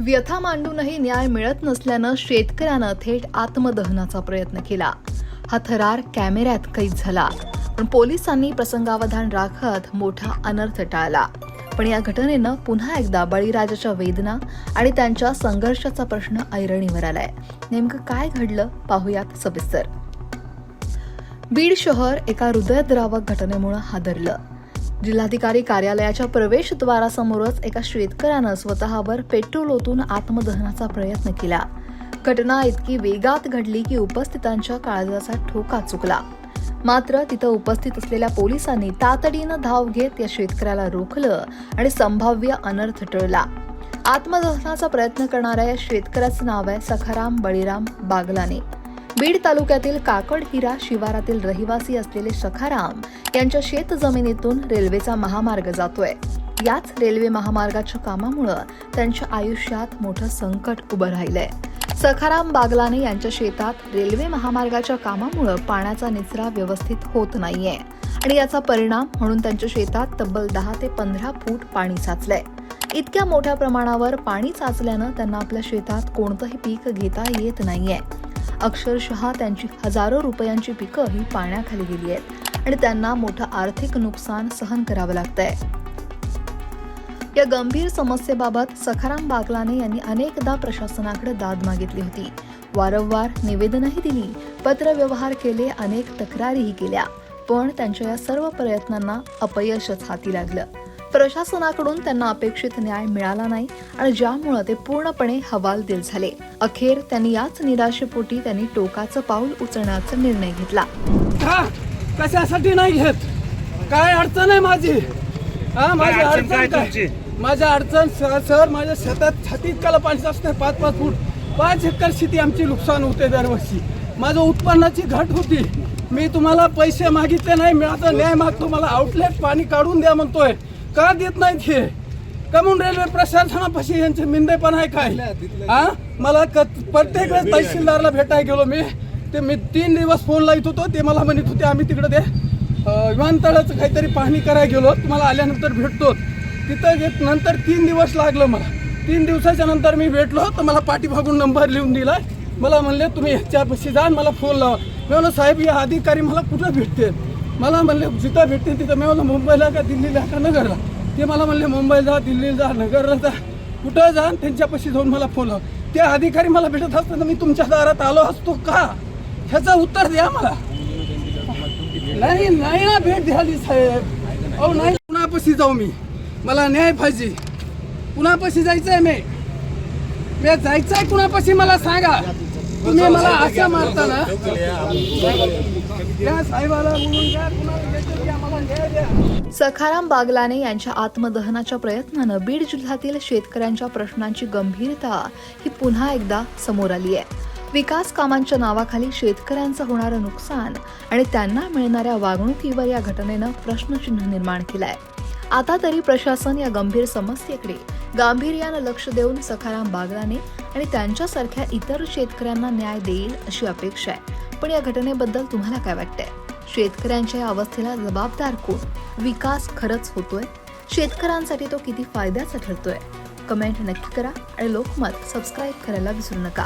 व्यथा मांडूनही न्याय मिळत नसल्यानं शेतकऱ्यानं थेट आत्मदहनाचा प्रयत्न केला. हा थरार कॅमेऱ्यात कैद झाला. पण पोलिसांनी प्रसंगावधान राखत मोठा अनर्थ टाळला. पण या घटनेनं पुन्हा एकदा बळीराजाच्या वेदना आणि त्यांच्या संघर्षाचा प्रश्न ऐरणीवर आलाय. नेमकं काय घडलं पाहुयात सविस्तर. बीड शहर एका हृदयद्रावक घटनेमुळे हादरलं. जिल्हाधिकारी कार्यालयाच्या प्रवेशद्वारासमोरच एका शेतकऱ्यानं स्वतःवर पेट्रोल ओतून आत्मदहनाचा प्रयत्न केला. घटना इतकी वेगात घडली की उपस्थितांच्या काळजाचा ठोका चुकला. मात्र तिथं उपस्थित असलेल्या पोलिसांनी तातडीनं धाव घेत या शेतकऱ्याला रोखलं आणि संभाव्य अनर्थ टळला. आत्मदहनाचा प्रयत्न करणाऱ्या या शेतकऱ्याचं नाव आहे सखाराम बळीराम बागलाने. बीड तालुक्यातील काकडहिरा शिवारातील रहिवासी असलेले सखाराम यांच्या शेत जमिनीतून रेल्वेचा महामार्ग जातोय. याच रेल्वे महामार्गाच्या कामामुळं त्यांच्या आयुष्यात मोठं संकट उभं राहिलंय. सखाराम बागलाने यांच्या शेतात रेल्वे महामार्गाच्या कामामुळं पाण्याचा निचरा व्यवस्थित होत नाहीये आणि याचा परिणाम म्हणून त्यांच्या शेतात तब्बल दहा ते पंधरा फूट पाणी साचलंय. इतक्या मोठ्या प्रमाणावर पाणी साचल्यानं त्यांना आपल्या शेतात कोणतंही पीक घेता येत नाहीये. अक्षरशः त्यांची हजारो रुपयांची पिकं ही पाण्याखाली गेली आहेत आणि त्यांना मोठं आर्थिक नुकसान सहन करावं लागतंय. या गंभीर समस्येबाबत सखाराम बागलाने यांनी अनेकदा प्रशासनाकडे दाद मागितली होती. वारंवार निवेदनही दिली. पत्रव्यवहार केले अनेक तक्रारीही केल्या. पण त्यांच्या या सर्व प्रयत्नांना अपयशच हाती लागलं. प्रशासनाकडून त्यांना अपेक्षित न्याय मिळाला नाही आणि ज्यामुळं ते पूर्णपणे हवालदिल झाले. अखेर त्यांनी याच निराशेपोटी त्यांनी टोकाचं पाऊल उचलण्याचा निर्णय घेतला. का कशासाठी नाही घेत? काय अडचण आहे माझी? हा अडचण काय? माझ्या अडचण सर सर माझ्या शेतात छातीत काला पाणी असते पाच पाच फूट. पाच एकर शेती आमची नुकसान होते दरवर्षी. माझं उत्पन्नाची घट होती. मी तुम्हाला पैसे मागितले नाही मी आता न्याय मागतो मला आउटलेट पाणी काढून द्या म्हणतोय. का देत नाहीत हे? कमून रेल्वे प्रशासनापाशी यांचे मिंदेपण आहे काय? हा मला क- प्रत्येक वेळेस तहसीलदारला भेटायला गेलो मी. ते मी तीन दिवस फोन लावित होतो. ते मला म्हणत होते आम्ही तिकडे ते विमानतळाचं काहीतरी पाहणी करायला गेलो. तुम्हाला आल्यानंतर भेटतो. तिथं घेत नंतर तीन दिवस लागलं मला. तीन दिवसाच्या नंतर मी भेटलो. तर मला पाठीभागून नंबर लिहून दिला. मला म्हणले तुम्ही ह्याच्यापाशी जा मला फोन लावा. मी म्हणलं साहेब या अधिकारी मला कुठं भेटते मला म्हणले जिथं भेटतील तिथं मी म्हणलं मुंबईला का दिल्लीला? का नगरला? ते मला म्हणले मुंबईला जा दिल्लीला जा नगरला जा. कुठं जा आणि त्यांच्यापाशी जाऊन मला फोन ते अधिकारी मला भेटत असताना मी तुमच्या दारात आलो असतो का? ह्याचं उत्तर द्या मला. नाही नाही ना भेट द्याली साहेब. अहो नाही कुणापाशी जाऊ मी? मला न्याय पाहिजे. कुणापाशी जायचंय मी? जायचं आहे कुणापाशी मला सांगा. तुम्ही मला असं मारता ना त्या साहेबाला बोलून कुणाला द्यायचं न्याय द्या. सखाराम बागलाने यांच्या आत्मदहनाच्या प्रयत्नानं बीड जिल्ह्यातील शेतकऱ्यांच्या प्रश्नांची गंभीरता ही पुन्हा एकदा समोर आली आहे. विकास कामांच्या नावाखाली शेतकऱ्यांचं होणारं नुकसान आणि त्यांना मिळणाऱ्या वागणुकीवर या घटनेनं प्रश्नचिन्ह निर्माण केलंय. आता तरी प्रशासन या गंभीर समस्येकडे गांभीर्यानं लक्ष देऊन सखाराम बागलाने आणि त्यांच्यासारख्या इतर शेतकऱ्यांना न्याय देईल अशी अपेक्षा आहे. पण या घटनेबद्दल तुम्हाला काय वाटतंय? शेतकऱ्यांच्या या अवस्थेला जबाबदार कोण? विकास खरंच होतोय? शेतकऱ्यांसाठी तो किती फायद्याचा ठरतोय? कमेंट नक्की करा आणि लोकमत सबस्क्राईब करायला विसरू नका.